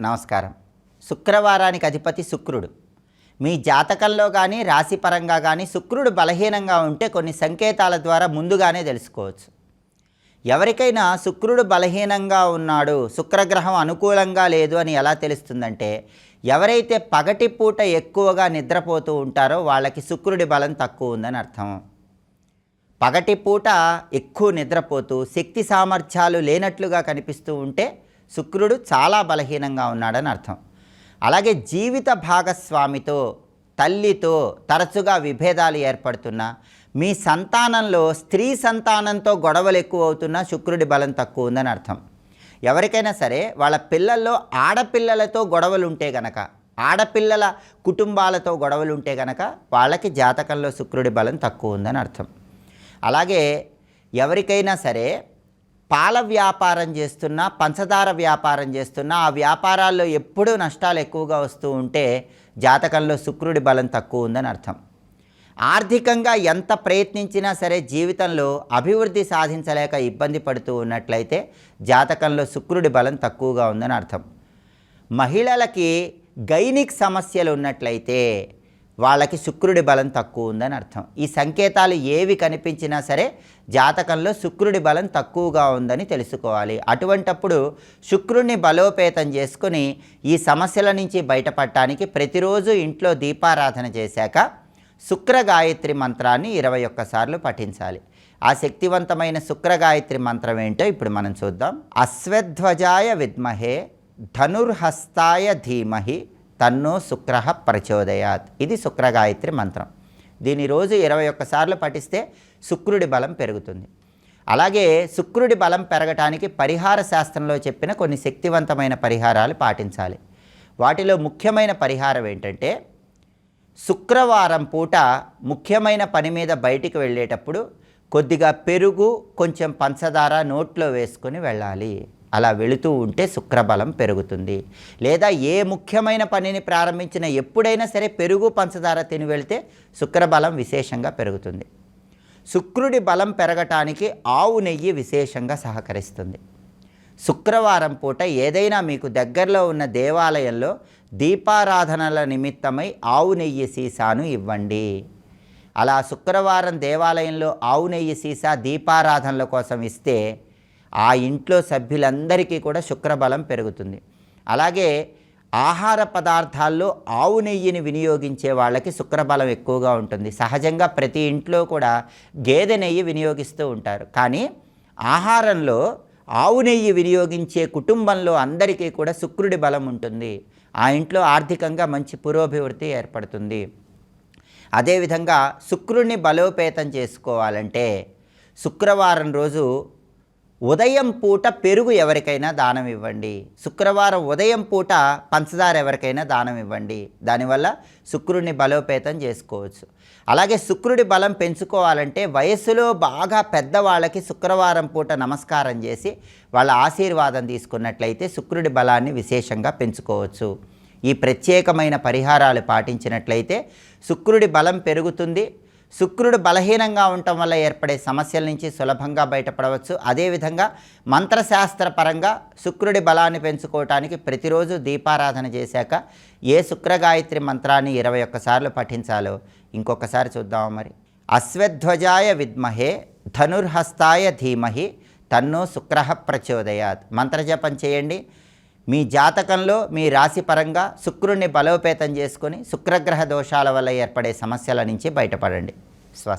నమస్కారం. శుక్రవారానికి అధిపతి శుక్రుడు. మీ జాతకంలో కానీ రాశిపరంగా కానీ శుక్రుడు బలహీనంగా ఉంటే కొన్ని సంకేతాల ద్వారా ముందుగానే తెలుసుకోవచ్చు. ఎవరికైనా శుక్రుడు బలహీనంగా ఉన్నాడు శుక్రగ్రహం అనుకూలంగా లేదు అని ఎలా తెలుస్తుందంటే ఎవరైతే పగటి పూట ఎక్కువగా నిద్రపోతూ ఉంటారో వాళ్ళకి శుక్రుడి బలం తక్కువ ఉందని అర్థం. పగటి పూట ఎక్కువ నిద్రపోతూ శక్తి సామర్థ్యాలు లేనట్లుగా కనిపిస్తూ ఉంటే శుక్రుడు చాలా బలహీనంగా ఉన్నాడని అర్థం. అలాగే జీవిత భాగస్వామితో తల్లితో తరచుగా విభేదాలు ఏర్పడుతున్నా మీ సంతానంలో స్త్రీ సంతానంతో గొడవలు ఎక్కువ అవుతున్నా శుక్రుడి బలం తక్కువ ఉందని అర్థం. ఎవరికైనా సరే వాళ్ళ పిల్లల్లో ఆడపిల్లలతో గొడవలు ఉంటే గనక ఆడపిల్లల కుటుంబాలతో గొడవలు ఉంటే గనక వాళ్ళకి జాతకంలో శుక్రుడి బలం తక్కువ ఉందని అర్థం. అలాగే ఎవరికైనా సరే పాల వ్యాపారం చేస్తున్నా పంచదార వ్యాపారం చేస్తున్నా ఆ వ్యాపారాల్లో ఎప్పుడూ నష్టాలు ఎక్కువగా వస్తూ ఉంటే జాతకంలో శుక్రుడి బలం తక్కువ ఉందని అర్థం. ఆర్థికంగా ఎంత ప్రయత్నించినా సరే జీవితంలో అభివృద్ధి సాధించలేక ఇబ్బంది పడుతూ ఉన్నట్లయితే జాతకంలో శుక్రుడి బలం తక్కువగా ఉందని అర్థం. మహిళలకి గైనిక్ సమస్యలు ఉన్నట్లయితే వాళ్ళకి శుక్రుడి బలం తక్కువ ఉందని అర్థం. ఈ సంకేతాలు ఏవి కనిపించినా సరే జాతకంలో శుక్రుడి బలం తక్కువగా ఉందని తెలుసుకోవాలి. అటువంటప్పుడు శుక్రుడిని బలోపేతం చేసుకుని ఈ సమస్యల నుంచి బయటపడటానికి ప్రతిరోజు ఇంట్లో దీపారాధన చేశాక శుక్ర గాయత్రి మంత్రాన్ని ఇరవై ఒక్కసార్లు పఠించాలి. ఆ శక్తివంతమైన శుక్ర గాయత్రి మంత్రం ఏంటో ఇప్పుడు మనం చూద్దాం. అశ్వధ్వజాయ విద్మహే ధనుర్హస్తాయ ధీమహి తన్ను శుక్ర ప్రచోదయాత్. ఇది శుక్రగాయత్రి మంత్రం. దీని రోజు ఇరవై ఒక్కసార్లు పఠిస్తే శుక్రుడి బలం పెరుగుతుంది. అలాగే శుక్రుడి బలం పెరగటానికి పరిహార శాస్త్రంలో చెప్పిన కొన్ని శక్తివంతమైన పరిహారాలు పాటించాలి. వాటిలో ముఖ్యమైన పరిహారం ఏంటంటే శుక్రవారం పూట ముఖ్యమైన పని మీద బయటికి వెళ్ళేటప్పుడు కొద్దిగా పెరుగు కొంచెం పంచదార నోట్లో వేసుకొని వెళ్ళాలి. అలా వెళుతూ ఉంటే శుక్రబలం పెరుగుతుంది. లేదా ఏ ముఖ్యమైన పనిని ప్రారంభించిన ఎప్పుడైనా సరే పెరుగు పంచదార తిని వెళితే శుక్రబలం విశేషంగా పెరుగుతుంది. శుక్రుడి బలం పెరగటానికి ఆవు నెయ్యి విశేషంగా సహకరిస్తుంది. శుక్రవారం పూట ఏదైనా మీకు దగ్గరలో ఉన్న దేవాలయంలో దీపారాధనల నిమిత్తమై ఆవు నెయ్యి సీసాను ఇవ్వండి. అలా శుక్రవారం దేవాలయంలో ఆవు నెయ్యి సీసా దీపారాధనల కోసం ఇస్తే ఆ ఇంట్లో సభ్యులందరికీ కూడా శుక్రబలం పెరుగుతుంది. అలాగే ఆహార పదార్థాల్లో ఆవు నెయ్యిని వినియోగించే వాళ్ళకి శుక్రబలం ఎక్కువగా ఉంటుంది. సహజంగా ప్రతి ఇంట్లో కూడా గేదె నెయ్యి వినియోగిస్తూ ఉంటారు. కానీ ఆహారంలో ఆవు నెయ్యి వినియోగించే కుటుంబంలో అందరికీ కూడా శుక్రుడి బలం ఉంటుంది. ఆ ఇంట్లో ఆర్థికంగా మంచి పురోభివృద్ధి ఏర్పడుతుంది. అదేవిధంగా శుక్రుడిని బలోపేతం చేసుకోవాలంటే శుక్రవారం రోజు ఉదయం పూట పెరుగు ఎవరికైనా దానం ఇవ్వండి. శుక్రవారం ఉదయం పూట పంచదార ఎవరికైనా దానం ఇవ్వండి. దానివల్ల శుక్రుడిని బలోపేతం చేసుకోవచ్చు. అలాగే శుక్రుడి బలం పెంచుకోవాలంటే వయస్సులో బాగా పెద్దవాళ్ళకి శుక్రవారం పూట నమస్కారం చేసి వాళ్ళ ఆశీర్వాదం తీసుకున్నట్లయితే శుక్రుడి బలాన్ని విశేషంగా పెంచుకోవచ్చు. ఈ ప్రత్యేకమైన పరిహారాలు పాటించినట్లయితే శుక్రుడి బలం పెరుగుతుంది. శుక్రుడు బలహీనంగా ఉండటం వల్ల ఏర్పడే సమస్యల నుంచి సులభంగా బయటపడవచ్చు. అదేవిధంగా మంత్రశాస్త్రపరంగా శుక్రుడి బలాన్ని పెంచుకోవటానికి ప్రతిరోజు దీపారాధన చేశాక ఏ శుక్రగాయత్రి మంత్రాన్ని ఇరవై ఒక్కసార్లు పఠించాలో ఇంకొకసారి చూద్దాం మరి. అశ్వధ్వజాయ విద్మహే ధనుర్హస్తాయ ధీమహి తన్నో శుక్ర ప్రచోదయాత్. మంత్రజపం చేయండి. మీ జాతకంలో మీ రాశి పరంగా శుక్రుణ్ణి బలోపేతం చేసుకొని శుక్రగ్రహ దోషాల వల్ల ఏర్పడే సమస్యల నుంచి బయటపడండి. స్వస్తి.